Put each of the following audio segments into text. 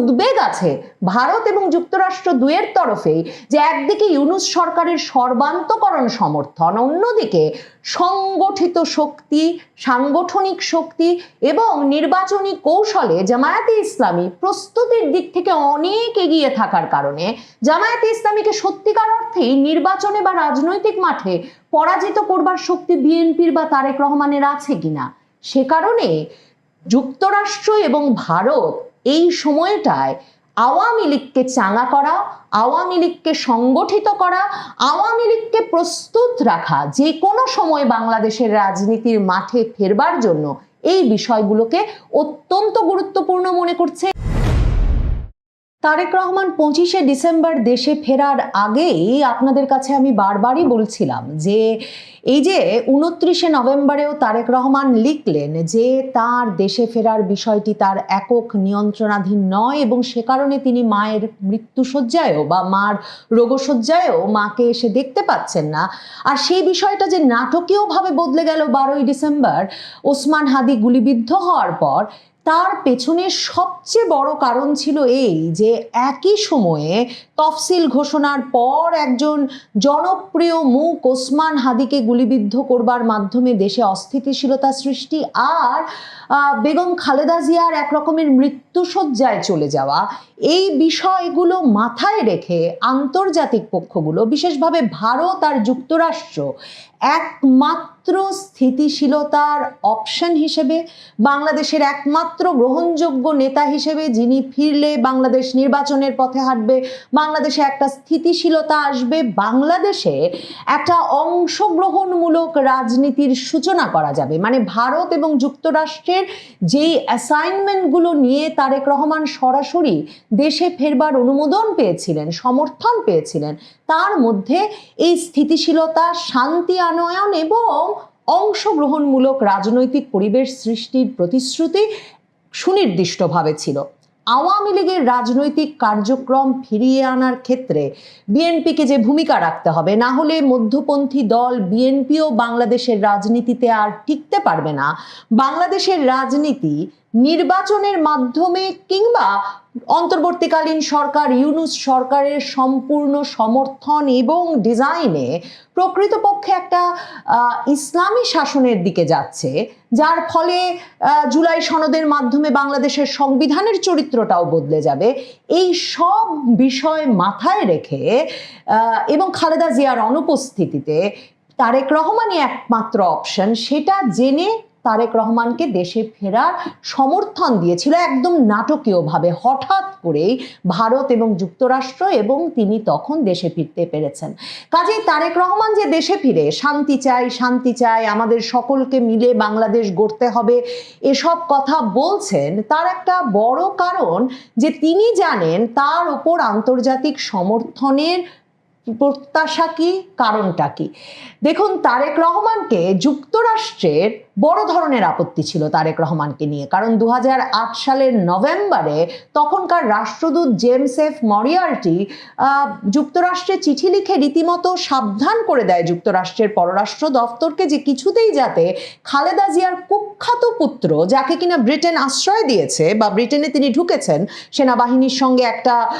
উদ্বেগ আছে ভারত এবং যুক্তরাষ্ট্র দুয়ের তরফেই যে একদিকে ইউনুস সরকারের সর্বান্তকরণ সমর্থন, অন্যদিকে সংগঠিত শক্তি, সাংগঠনিক শক্তি এবং নির্বাচনী কৌশলে জামায়াতে ইসলামী প্রস্তুতির দিক থেকে অনেক এগিয়ে থাকার কারণে জামায়াতে ইসলামীকে সত্যিকার অর্থেই নির্বাচনে বা রাজনৈতিক মাঠে পরাজিত করবার শক্তি বিএনপির বা তারেক রহমানের আছে কিনা? সে কারণে যুক্তরাষ্ট্র এবং ভারত এই সময়টায় আওয়ামী লীগকে চাঙা করা, আওয়ামী লীগকে সংগঠিত করা, আওয়ামী লীগকে প্রস্তুত রাখা, যে কোনো সময় বাংলাদেশের রাজনীতির মাঠে ফেরবার জন্য এই বিষয়গুলোকে অত্যন্ত গুরুত্বপূর্ণ মনে করছে। তারেক রহমান পঁচিশে ডিসেম্বর দেশে ফেরার আগেই আপনাদের কাছে আমি বারবারই বলছিলাম যে এই যে উনত্রিশে নভেম্বরেও তারেক রহমান লিখলেন যে তার দেশে ফেরার বিষয়টি তার একক নিয়ন্ত্রণাধীন নয় এবং সে কারণে তিনি মায়ের মৃত্যুসজ্জায়ও বা মার রোগসজ্জায়ও মাকে এসে দেখতে পাচ্ছেন না। আর সেই বিষয়টা যে নাটকীয়ভাবে বদলে গেল বারোই ডিসেম্বর, ওসমান হাদি গুলিবিদ্ধ হওয়ার পর তার পেছনে সবচেয়ে বড় কারণ ছিল এই যে একই সময়ে তফসিল ঘোষণার পর একজন জনপ্রিয় মুখ ওসমান হাদিকে গুলিবিদ্ধ করবার মাধ্যমে দেশে অস্থিতিশীলতা সৃষ্টি আর বেগম খালেদা জিয়ার এক রকমের মৃত্যুসজ্জায় চলে যাওয়া, এই বিষয়গুলো মাথায় রেখে আন্তর্জাতিক পক্ষগুলো, বিশেষভাবে ভারত আর যুক্তরাষ্ট্র, একমাত্র স্থিতিশীলতার অপশন হিসেবে, বাংলাদেশের একমাত্র গ্রহণযোগ্য নেতা হিসেবে যিনি ফিরলে বাংলাদেশ নির্বাচনের পথে হাঁটবে, বাংলাদেশে একটা স্থিতিশীলতা আসবে, বাংলাদেশে একটা অংশগ্রহণমূলক রাজনীতির সূচনা করা যাবে। মানে ভারত এবং যুক্তরাষ্ট্রের যেই অ্যাসাইনমেন্টগুলো নিয়ে তারেক রহমান সরাসরি দেশে ফেরবার অনুমোদন পেয়েছিলেন, সমর্থন পেয়েছিলেন। তার মধ্যে এই স্থিতিশীলতা, শান্তি আনয়ন এবং অংশগ্রহণমূলক রাজনৈতিক পরিবেশ সৃষ্টির প্রতিশ্রুতি সুনির্দিষ্টভাবে ছিল। আওয়ামী লীগের রাজনৈতিক কার্যক্রম ফিরিয়ে আনার ক্ষেত্রে বিএনপিকে যে ভূমিকা রাখতে হবে, না হলে মধ্যপন্থী দল বিএনপিও বাংলাদেশের রাজনীতিতে আর টিকতে পারবে না। বাংলাদেশের রাজনীতি নির্বাচনের মাধ্যমে কিংবা অন্তর্বর্তীকালীন সরকার, ইউনুস সরকারের সম্পূর্ণ সমর্থন এবং ডিজাইনে প্রকৃতপক্ষে একটা ইসলামী শাসনের দিকে যাচ্ছে, যার ফলে জুলাই সনদের মাধ্যমে বাংলাদেশের সংবিধানের চরিত্রটাও বদলে যাবে। এই সব বিষয় মাথায় রেখে এবং খালেদা জিয়ার অনুপস্থিতিতে তারেক রহমানই একমাত্র অপশন সেটা জেনে তারেক রহমানকে দেশে ফেরার সমর্থন দিয়েছিল একদম নাটকীয়ভাবে। হঠাৎ করেই ভারত এবং যুক্তরাষ্ট্র এবং তিনি তখন দেশে ফিরতে পেরেছেন। কাজেই তারেক রহমান যে দেশে ফিরে, শান্তি চাই শান্তি চাই, আমাদের সকলকে মিলে বাংলাদেশ গড়তে হবে, এসব কথা বলছেন, তার একটা বড় কারণ যে তিনি জানেন তার উপর আন্তর্জাতিক সমর্থনের প্রত্যাশা কি, কারণটা কি। দেখুন, তারেক রহমানকে যুক্তরাষ্ট্রের বড় ধরনের আপত্তি ছিল তারেক রহমানকে নিয়ে। কারণ দু হাজার আট সালের নভেম্বরে তখনকার রাষ্ট্রদূত জেমস এফ মরিয়ার্টি আহ, যুক্তরাষ্ট্রে চিঠি লিখে রীতিমতো সাবধান করে দেয় যুক্তরাষ্ট্রের পররাষ্ট্র দফতরকে যে কিছুতেই যাতে খালেদা জিয়ার কুখ্যাত পুত্র যাকে কিনা ব্রিটেন আশ্রয় দিয়েছে বা ব্রিটেনে তিনি ঢুকেছেন সেনাবাহিনীর সঙ্গে একটা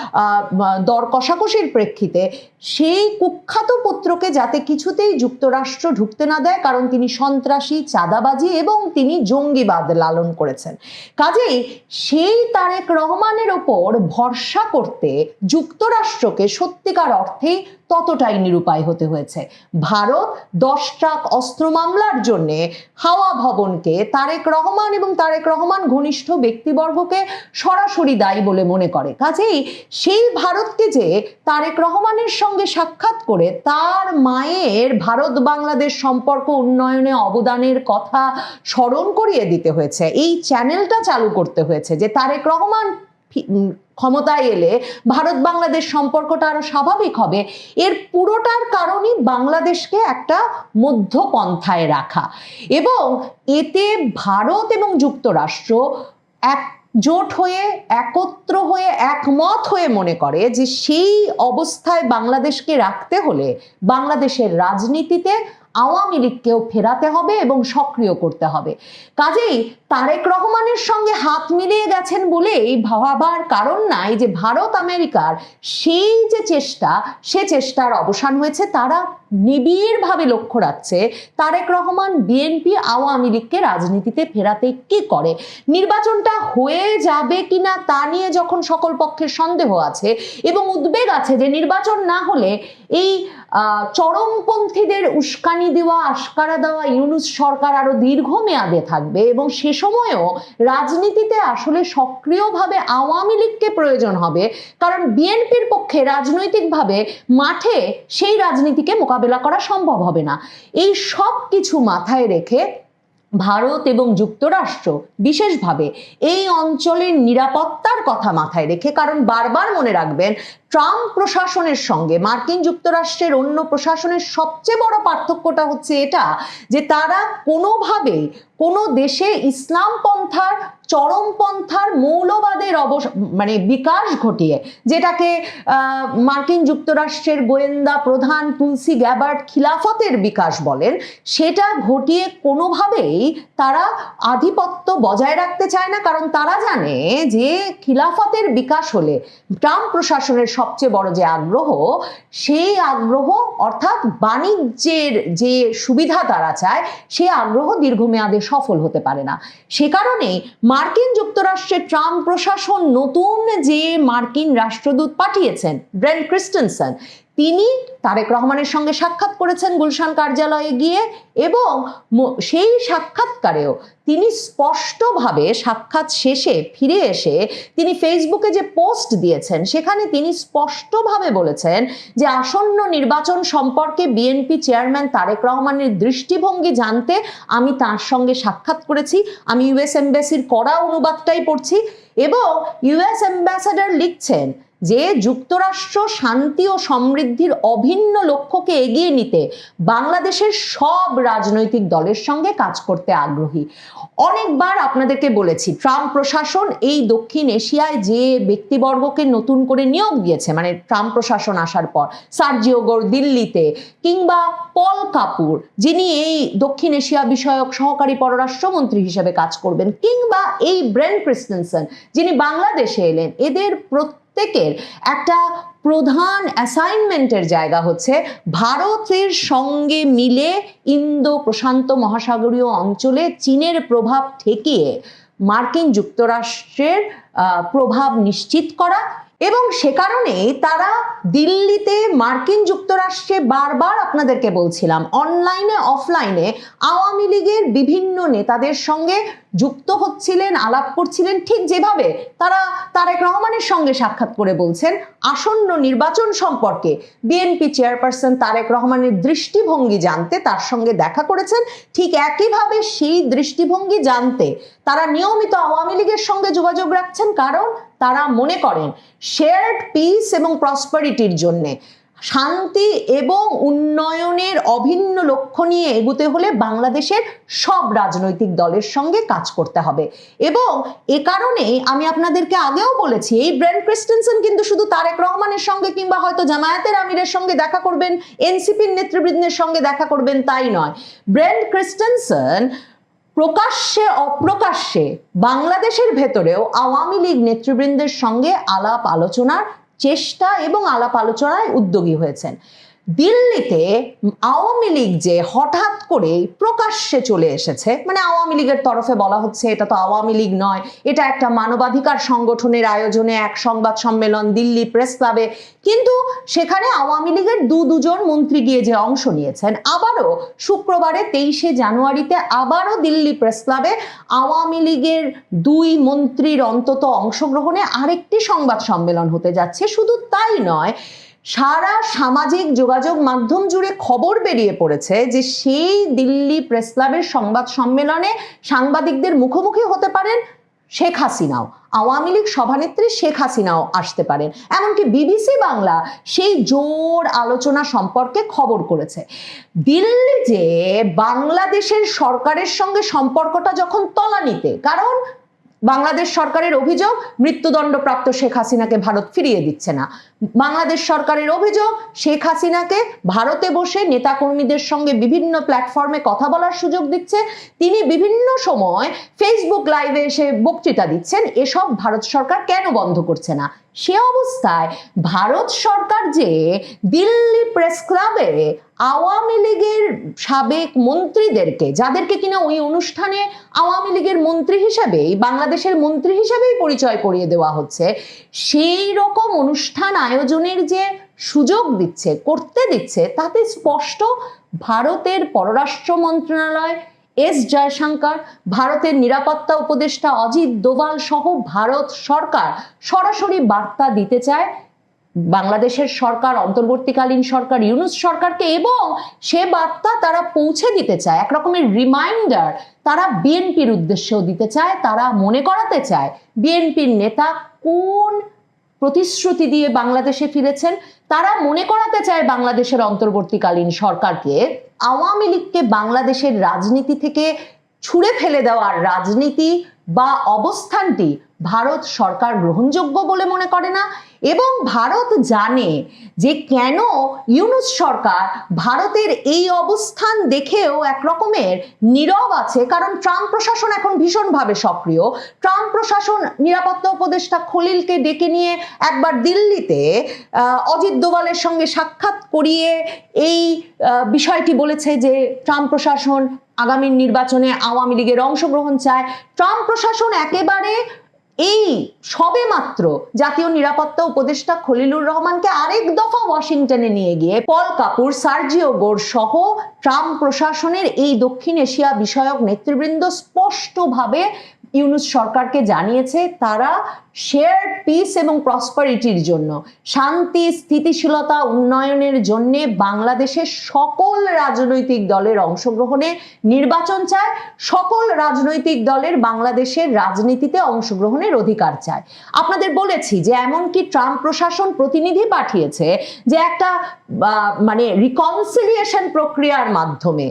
দর কষাকষির প্রেক্ষিতে সেই কুখ্যাত পুত্রকে যাতে কিছুতেই যুক্তরাষ্ট্র ঢুকতে না দেয় কারণ তিনি সন্ত্রাসী চাঁদাবাজি এবং তিনি জঙ্গিবাদ লালন করেছেন। কাজেই সেই তারেক রহমানের ওপর ভরসা করতে যুক্তরাষ্ট্রকে সত্যিকার অর্থেই ততটাই নিরুপায় হতে হয়েছে। ভারত দশ ট্রাক অস্ত্র মামলার জন্যে হাওয়া ভবনকে তারেক রহমান এবং তারেক রহমান ঘনিষ্ঠ ব্যক্তিবর্গকে সরাসরি দায়ী বলে মনে করে। কাজেই সেই ভারতকে যে তারেক রহমানের সঙ্গে সাক্ষাৎ করে তার মায়ের ভারত বাংলাদেশ সম্পর্ক উন্নয়নে অবদানের কথা স্মরণ করিয়ে দিতে হয়েছে। এই চ্যানেলটা চালু করতে হয়েছে যে তারেক রহমান ক্ষমতায় এলে ভারত বাংলাদেশ সম্পর্কটা আরও স্বাভাবিক হবে। এর পুরোটার কারণই বাংলাদেশকে একটা মধ্যপন্থায় রাখা। এবং এতে ভারত এবং যুক্তরাষ্ট্র এক জোট হয়ে, একত্র হয়ে, একমত হয়ে মনে করে যে সেই অবস্থায় বাংলাদেশকে রাখতে হলে বাংলাদেশের রাজনীতিতে আওয়ামী লীগকেও ফেরাতে হবে এবং সক্রিয় করতে হবে। কাজেই তারেক রহমানের সঙ্গে হাত মিলিয়ে গেছেন বলেই ভাবার কারণ নাই যে ভারত আমেরিকার সেই যে চেষ্টা, সে চেষ্টার অবসান হয়েছে। তারা নিবিড়ভাবে লক্ষ্য রাখছে তারেক রহমান বিএনপি আওয়ামী লীগকে রাজনীতিতে ফেরাতে কি করে। নির্বাচনটা হয়ে যাবে কিনা তা নিয়ে যখন সকল পক্ষের সন্দেহ আছে এবং উদ্বেগ আছে যে নির্বাচন না হলে এই চরমপন্থীদের উস্কানি দেওয়া, আশকারা দেওয়া ইউনুস সরকার আরও দীর্ঘ মেয়াদে থাকবে এবং সে সময়ও রাজনীতিতে আসলে সক্রিয়ভাবে আওয়ামী লীগকে প্রয়োজন হবে। কারণ বিএনপির পক্ষে রাজনৈতিকভাবে মাঠে সেই রাজনীতিকে মোকাবেলা করা সম্ভব হবে না। এই সব কিছু মাথায় রেখে ভারত এবং যুক্তরাষ্ট্র বিশেষভাবে এই অঞ্চলের নিরাপত্তার কথা মাথায় রেখে, কারণ বারবার মনে রাখবেন, ট্রাম্প প্রশাসনের সঙ্গে মার্কিন যুক্তরাষ্ট্রের অন্য প্রশাসনের সবচেয়ে বড় পার্থক্যটা হচ্ছে এটা, যে তারা কোনোভাবেই কোনো দেশে ইসলাম পন্থার চরমপন্থার মৌলবাদের অবস মানে বিকাশ ঘটিয়ে, যেটাকে মার্কিন যুক্তরাষ্ট্রের গোয়েন্দা প্রধান তুলসি গ্যাবার্ট খিলাফতের বিকাশ বলেন, সেটা ঘটিয়ে কোনোভাবেই তারা আধিপত্য বজায় রাখতে চায় না। কারণ তারা জানে যে খিলাফতের বিকাশ হলে ট্রাম্প প্রশাসনের সবচেয়ে বড় যে আগ্রহ, সেই আগ্রহ, অর্থাৎ বাণিজ্যের যে সুবিধা তারা চায়, সে আগ্রহ দীর্ঘমেয়াদে সফল হতে পারে না। সে কারণে মার্কিন যুক্তরাষ্ট্রের ট্রাম্প প্রশাসন নতুন যে মার্কিন রাষ্ট্রদূত পাঠিয়েছেন, ব্রেন ক্রিস্টেনসন তিনি তারেক রহমানের সঙ্গে সাক্ষাৎ করেছেন গুলশান কার্যালয়ে গিয়ে এবং সেই সাক্ষাৎকারেও তিনি স্পষ্টভাবে সাক্ষাৎ শেষে ফিরে এসে তিনি ফেসবুকে যে পোস্ট দিয়েছেন, সেখানে তিনি স্পষ্টভাবে বলেছেন যে আসন্ন নির্বাচন সম্পর্কে বিএনপি চেয়ারম্যান তারেক রহমানের দৃষ্টিভঙ্গি জানতে আমি তার সঙ্গে সাক্ষাৎ করেছি। আমি ইউএস এম্বাসির করা অনুবাদটাই পড়ছি এবং ইউএস অ্যাম্বাসাডার লিখছেন যে যুক্তরাষ্ট্র শান্তি ও সমৃদ্ধির অভিন্ন লক্ষ্যকে এগিয়ে নিতে বাংলাদেশের সব রাজনৈতিক দলের সঙ্গে কাজ করতে আগ্রহী। অনেকবার আপনাদেরকে বলেছি, ট্রাম্প প্রশাসন এই দক্ষিণ এশিয়ায় যে ব্যক্তিবর্গকে নতুন করে নিয়োগ দিয়েছে মানে ট্রাম্প প্রশাসন আসার পর, সার্জিও গোর দিল্লিতে কিংবা পল কাপুর, যিনি এই দক্ষিণ এশিয়া বিষয়ক সহকারী পররাষ্ট্রমন্ত্রী হিসেবে কাজ করবেন, কিংবা এই ব্রেন ক্রিস্টেনসন, যিনি বাংলাদেশে এলেন, এদের প্রত্যেকের একটা প্রধান অ্যাসাইনমেন্টের জায়গা হচ্ছে ভারতের সঙ্গে মিলে ইন্দো প্রশান্ত মহাসাগরীয় অঞ্চলে চীনের প্রভাব ঠেকিয়ে মার্কিন যুক্তরাষ্ট্রের প্রভাব নিশ্চিত করা এবং সে কারণে তারা দিল্লিতে মার্কিন যুক্তরাষ্ট্রে বারবার আপনাদেরকে বলছিলাম অনলাইনে অফলাইনে আওয়ামী লীগের বিভিন্ন নেতাদের সঙ্গে যুক্ত হচ্ছিলেন, আলাপ করছিলেন, ঠিক যেভাবে তারা তারেক রহমানের সঙ্গে সাক্ষাৎ করে বলছেন, আসন্ন নির্বাচন সম্পর্কে বিএনপি চেয়ারপারসন তারেক রহমানের দৃষ্টিভঙ্গি জানতে তার সঙ্গে দেখা করেছেন। ঠিক একইভাবে সেই দৃষ্টিভঙ্গি জানতে তারা নিয়মিত আওয়ামী লীগের সঙ্গে যোগাযোগ রাখছেন। কারণ তারা মনে করেন শেয়ার্ড পিস এবং প্রসপারিটির জন্যে। শান্তি এবং উন্নয়নের অভিন্ন লক্ষ্য নিয়ে এগুতে হলে বাংলাদেশের সব রাজনৈতিক দলের সঙ্গে কাজ করতে হবে। এবং এ কারণে আমি আপনাদেরকে আগেও বলেছি, এই ব্রেন ক্রিস্টেনসন কিন্তু শুধু তারেক রহমানের সঙ্গে কিংবা হয়তো জামায়াতের আমিরের সঙ্গে দেখা করবেন, এনসিপির নেতৃবৃন্দের সঙ্গে দেখা করবেন তাই নয়। ব্রেন ক্রিস্টেনসন প্রকাশ্যে, অপ্রকাশ্যে বাংলাদেশের ভেতরেও আওয়ামী লীগ নেতৃবৃন্দের সঙ্গে আলাপ আলোচনার চেষ্টা এবং আলাপ আলোচনায় উদ্যোগী হয়েছেন। দিল্লিতে আওয়ামী লীগ যে হঠাৎ করে প্রকাশ্যে চলে এসেছে মানে আওয়ামী লীগের তরফে বলা হচ্ছে এটা তো আওয়ামী লীগ নয়, এটা একটা মানবাধিকার সংগঠনের আয়োজনে এক সংবাদ সম্মেলন দিল্লি প্রেস ক্লাবে, কিন্তু সেখানে আওয়ামী লীগের দু দুজন মন্ত্রী গিয়ে যে অংশ নিয়েছেন, আবারও শুক্রবারে তেইশে জানুয়ারিতে আবারও দিল্লি প্রেস ক্লাবে আওয়ামী লীগের দুই মন্ত্রীর অন্তত অংশগ্রহণে আরেকটি সংবাদ সম্মেলন হতে যাচ্ছে, শুধু তাই নয় সারা সামাজিক যোগাযোগ মাধ্যম জুড়ে খবর বেরিয়ে পড়েছে যে সেই দিল্লি প্রেস ক্লাবের সংবাদ সম্মেলনে সাংবাদিকদের মুখোমুখি হতে পারেন শেখ হাসিনাও। আওয়ামী লীগ সভানেত্রী শেখ হাসিনাও আসতে পারেন। এমনকি বিবিসি বাংলা সেই জোর আলোচনা সম্পর্কে খবর করেছে। দিল্লি যে বাংলাদেশের সরকারের সঙ্গে সম্পর্কটা যখন তলানিতে, কারণ বাংলাদেশ সরকারের অভিযোগ, মৃত্যুদণ্ডপ্রাপ্ত শেখ হাসিনাকে ভারত ফিরিয়ে দিচ্ছে না। বাংলাদেশ সরকারের অভিযোগ, শেখ হাসিনাকে ভারতে বসে নেতাকর্মীদের সঙ্গে বিভিন্ন প্ল্যাটফর্মে কথা বলার সুযোগ দিচ্ছে। তিনি বিভিন্ন সময় ফেসবুক লাইভে এসে বক্তৃতা দিচ্ছেন, এসব ভারত সরকার কেন বন্ধ করছে না? সে অবস্থায় ভারত সরকার যে দিল্লি প্রেস ক্লাবে আওয়ামী লীগের সাবেক মন্ত্রীদেরকে, যাদেরকে কিনা ওই অনুষ্ঠানে আওয়ামী লীগের মন্ত্রী হিসেবেই বাংলাদেশের মন্ত্রী হিসেবেই পরিচয় করিয়ে দেওয়া হচ্ছে, সেই রকম অনুষ্ঠান আয়োজনের যে সুযোগ দিচ্ছে, করতে দিচ্ছে, তাতে স্পষ্ট ভারতের পররাষ্ট্র মন্ত্রণালয়, এস জয়শঙ্কর, ভারতের নিরাপত্তা উপদেষ্টা অজিত দোভাল সহ ভারত সরকার সরাসরি বার্তা দিতে চায় বাংলাদেশের সরকার, অন্তর্বর্তীকালীন সরকার, ইউনুস সরকারকে এবং সে বার্তা তারা পৌঁছে দিতে চায়। এক রকমের রিমাইন্ডার তারা বিএনপির উদ্দেশ্যেও দিতে চায়, তারা মনে করাতে চায় বিএনপির নেতা কোন প্রতিশ্রুতি দিয়ে বাংলাদেশে ফিরেছেন। তারা মনে করাতে চায় বাংলাদেশের অন্তর্বর্তীকালীন সরকারকে আওয়ামী লীগকে বাংলাদেশের রাজনীতি থেকে ছুঁড়ে ফেলে দেওয়ার রাজনীতি বা অবস্থানটি ভারত সরকার গ্রহণযোগ্য বলে মনে করে না? এবং ভারত জানে যে কেন ইউনুস সরকার ভারতের এই অবস্থান দেখেও এক রকমের নীরব আছে। কারণ ট্রাম্প প্রশাসন এখন ভীষণভাবে সক্রিয়। ট্রাম্প প্রশাসন নিরাপত্তা উপদেষ্টা খলিলকে ডেকে নিয়ে একবার দিল্লিতে অজিত দোভালের সঙ্গে সাক্ষাৎ করিয়ে এই বিষয়টি বলেছে যে ট্রাম্প প্রশাসন আগামী নির্বাচনে আওয়ামী লীগের অংশগ্রহণ চায়। ট্রাম্প প্রশাসন একেবারে এই সবে মাত্র জাতীয় নিরাপত্তা উপদেষ্টা খলিলুর রহমানকে আরেক দফা ওয়াশিংটনে নিয়ে গিয়ে পল কাপুর, সার্জিও গোর সহ ট্রাম্প প্রশাসনের এই দক্ষিণ এশিয়া বিষয়ক নেতৃবৃন্দ স্পষ্টভাবে ইউনুস সরকারকে জানিয়েছে তারা শেয়ার পিস এবং প্রসপারিটির জন্য, শান্তি, স্থিতিশীলতা, উন্নয়নের জন্য বাংলাদেশের সকল রাজনৈতিক দলের অংশগ্রহণে নির্বাচন চায়, সকল রাজনৈতিক দলের বাংলাদেশের রাজনীতিতে অংশগ্রহণের অধিকার চায়। আপনাদের বলেছি যে এমনকি ট্রাম্প প্রশাসন প্রতিনিধি পাঠিয়েছে যে একটা মানে রিকনসিলিয়েশন প্রক্রিয়ার মাধ্যমে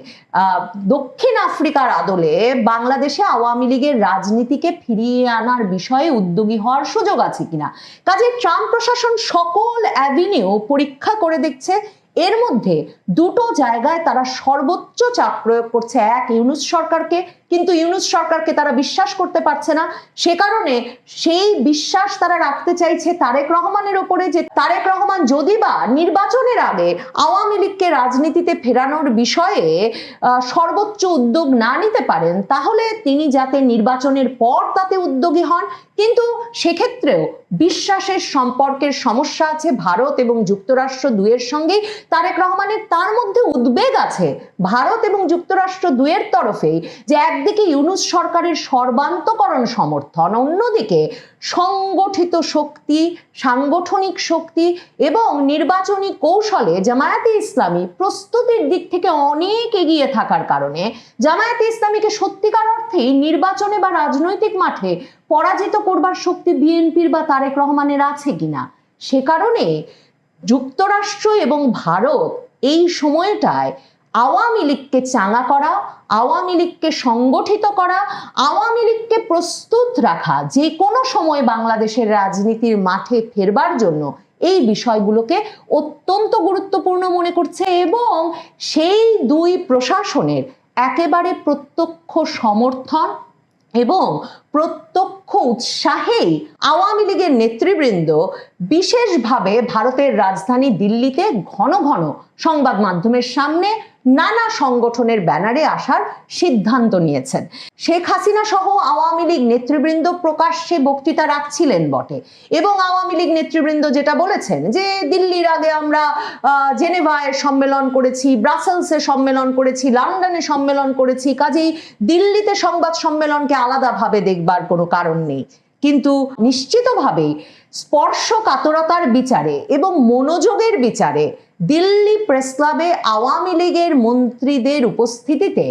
দক্ষিণ আফ্রিকার আদলে বাংলাদেশে আওয়ামী লীগের রাজনীতিকে ফিরিয়ে আনার বিষয়ে উদ্যোগী হওয়ার সুযোগ আছে কিনা? কাজে ট্রাম্প প্রশাসন সকল অ্যাভিনিউ পরীক্ষা করে দেখছে, এর মধ্যে দুটো জায়গায় তারা সর্বোচ্চ চাপ প্রয়োগ করছে। এক ইউনুস সরকারকে কিন্তু ইউনুস সরকারকে তারা বিশ্বাস করতে পারছে না। সে কারণে সেই বিশ্বাস তারা রাখতে চাইছে তারেক রহমানের ওপরে যে তারেক রহমান যদি বা নির্বাচনের আগে আওয়ামী লীগকে রাজনীতিতে ফেরানোর বিষয়ে সর্বোচ্চ উদ্যোগ না নিতে পারেন, তাহলে তিনি যাতে নির্বাচনের পর তাতে উদ্যোগী হন। কিন্তু সেক্ষেত্রেও বিশ্বাসের সম্পর্কের সমস্যা আছে ভারত এবং যুক্তরাষ্ট্র দুয়ের সঙ্গেই তারেক রহমানের তার মধ্যে উদ্বেগ আছে ভারত এবং যুক্তরাষ্ট্র দুয়ের তরফেই যে একদিকে ইউনুস সরকারের সর্বান্তকরণ সমর্থন, অন্যদিকে সংগঠিত শক্তি, সাংগঠনিক শক্তি এবং নির্বাচনী কৌশলে জামায়াতে ইসলামী প্রস্তুতির দিক থেকে অনেক এগিয়ে থাকার কারণে জামায়াতে ইসলামীকে সত্যিকার অর্থেই নির্বাচনে বা রাজনৈতিক মাঠে পরাজিত করবার শক্তি বিএনপির বা তারেক রহমানের আছে কিনা? সে কারণে যুক্তরাষ্ট্র এবং ভারত এই সময়টায় আওয়ামী লীগকে চাঙা করা, আওয়ামী লীগকে সংগঠিত করা, আওয়ামী লীগকে প্রস্তুত রাখা, যে কোনো সময় বাংলাদেশের রাজনীতির মাঠে ফেরবার জন্য এই বিষয়গুলোকে অত্যন্ত গুরুত্বপূর্ণ মনে করছে এবং সেই দুই প্রশাসনের একেবারে প্রত্যক্ষ সমর্থন এবং প্রত্যক্ষ উৎসাহেই আওয়ামী লীগের নেতৃবৃন্দ বিশেষভাবে ভারতের রাজধানী দিল্লিতে ঘন ঘন সংবাদ মাধ্যমের সামনে নানা সংগঠনের ব্যানারে আসার সিদ্ধান্ত নিয়েছেন। শেখ হাসিনা সহ আওয়ামী লীগ নেতৃবৃন্দ প্রকাশ্যে বক্তৃতা রাখছিলেন বটে। এবং আওয়ামী লীগ নেতৃবৃন্দ যেটা বলেছেন যে, দিল্লির আগে আমরা জেনেভায় সম্মেলন করেছি, ব্রাসেলসে সম্মেলন করেছি, লন্ডনে সম্মেলন করেছি, কাজেই দিল্লিতে সংবাদ সম্মেলনকে আলাদাভাবে দেখবার কোনো কারণ নেই। কিন্তু নিশ্চিতভাবেই স্পর্শকাতরতার বিচারে এবং মনোযোগের বিচারে দিল্লি প্রেস ক্লাবে আওয়ামী লীগের মন্ত্রীদের উপস্থিতিতে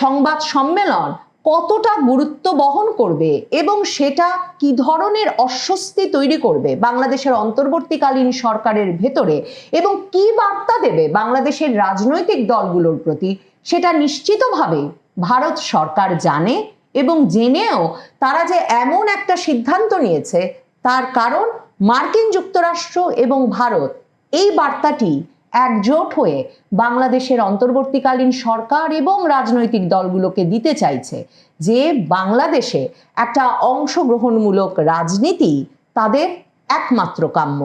সংবাদ সম্মেলন কতটা গুরুত্ব বহন করবে এবং সেটা কি ধরনের অস্বস্তি তৈরি করবে বাংলাদেশের অন্তর্বর্তীকালীন সরকারের ভেতরে এবং কি বার্তা দেবে বাংলাদেশের রাজনৈতিক দলগুলোর প্রতি, সেটা নিশ্চিতভাবে ভারত সরকার জানে এবং জেনেও তারা যে এমন একটা সিদ্ধান্ত নিয়েছে, তার কারণ মার্কিন যুক্তরাষ্ট্র এবং ভারত এই বার্তাটি একজোট হয়ে বাংলাদেশের অন্তর্বর্তীকালীন সরকার এবং রাজনৈতিক দলগুলোকে দিতে চাইছে যে বাংলাদেশে একটা অংশগ্রহণমূলক রাজনীতি তাদের একমাত্র কাম্য।